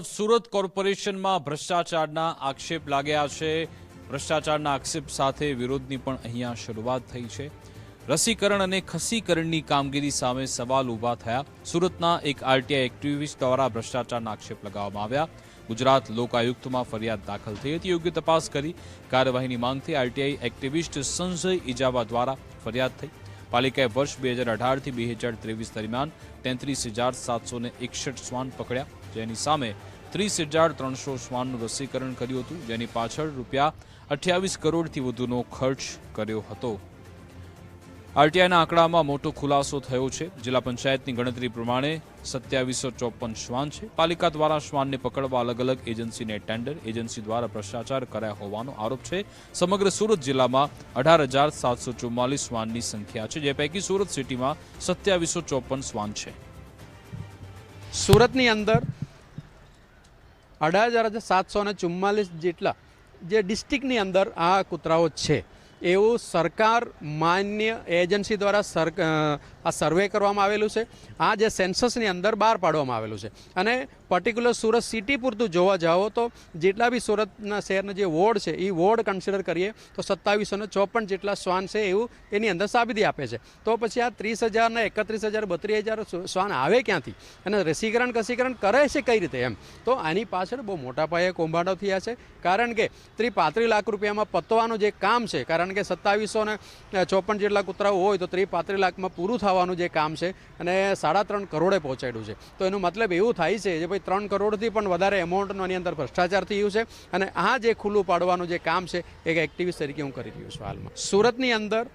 સુરત કોર્પોરેશનમાં ભ્રષ્ટાચારના આક્ષેપ લાગ્યા છે. ભ્રષ્ટાચારના આક્ષેપ સાથે વિરોધની પણ અહીંયા શરૂઆત થઈ છે. રસીકરણ અને ખસીકરણની કામગીરી સામે સવાલ ઊભા થયા. સુરતના એક આરટીઆઈ એક્ટિવિસ્ટ દ્વારા ભ્રષ્ટાચારના આક્ષેપ લગાવવામાં આવ્યા. ગુજરાત લોકાયુક્તમાં ફરિયાદ દાખલ થઈ હતી. યોગ્ય તપાસ કરી કાર્યવાહીની માંગથી આરટીઆઈ એક્ટિવિસ્ટ સંજય ઇજાવા દ્વારા ફરિયાદ થઈ. પાલિકાએ વર્ષ બે હજાર અઢારથી બે હજાર ત્રેવીસ દરમિયાન તેત્રીસ હજાર સાતસો એકસઠ શ્વાન પકડ્યા. જેની સામે ત્રીસ હજાર ત્રણસો શ્વાનનું રસીકરણ કર્યું હતું. જેની પાછળ રૂપિયા અઠ્યાવીસ કરોડથી વધુનો ખર્ચ કર્યો હતો. આરટીઆઈના આંકડામાં મોટો ખુલાસો થયો છે. જિલ્લા પંચાયતની ગણતરી પ્રમાણે સત્યાવીસો ચોપન શ્વાન છે. પાલિકા દ્વારા શ્વાનને પકડવા અલગ અલગ એજન્સીને ટેન્ડર, એજન્સી દ્વારા ભ્રષ્ટાચાર કરાયા હોવાનો આરોપ છે. સમગ્ર સુરત જિલ્લામાં અઢાર હજાર સાતસો ચુમ્માલીસ શ્વાનની સંખ્યા છે, જે પૈકી સુરત સિટીમાં સત્યાવીસો ચોપન શ્વાન છે. સુરતની અંદર અઢાર હજાર સાતસો ને ચુમ્માલીસ જેટલા જે ડિસ્ટ્રિક્ટની અંદર આ કૂતરાઓ છે. એવું સરકાર માન્ય એજન્સી દ્વારા સર આ સર્વે કરવામાં આવેલું છે. આ જે સેન્સસની અંદર બહાર પાડવામાં આવેલું છે. અને પર્ટિક્યુલર સુરત સિટી પૂરતું જોવા જાઓ તો જેટલા બી સુરતના શહેરના જે વોર્ડ છે એ વોર્ડ કન્સિડર કરીએ તો સત્તાવીસો ને ચોપન જેટલા શ્વાન છે એવું એની અંદર સાબિતી આપે છે. તો પછી આ ત્રીસ હજાર ને એકત્રીસ હજાર, બત્રીસ હજાર શ્વાન આવે ક્યાંથી? અને રસીકરણ, કસીકરણ કરે છે કઈ રીતે એમ? તો આની પાછળ બહુ મોટા પાયે કૌભાંડો થયા છે. કારણ કે ત્રી પાંત્રીસ લાખ રૂપિયામાં પતવાનું જે કામ છે, કારણ કે સત્તાવીસો ને ચોપન જેટલા કૂતરાઓ હોય તો ત્રી પાંત્રીસ લાખમાં પૂરું થવાનું જે કામ છે, અને સાડા ત્રણ કરોડે પહોંચાડ્યું છે. તો એનો મતલબ એવું થાય છે કે ભાઈ ત્રણ કરોડથી પણ વધારે એમાઉન્ટનો એની અંદર ભ્રષ્ટાચાર થયું છે. અને આ જે ખુલ્લું પાડવાનું જે કામ છે એક એક્ટિવિસ્ટ તરીકે હું કરી રહ્યો છું હાલમાં. સુરતની અંદર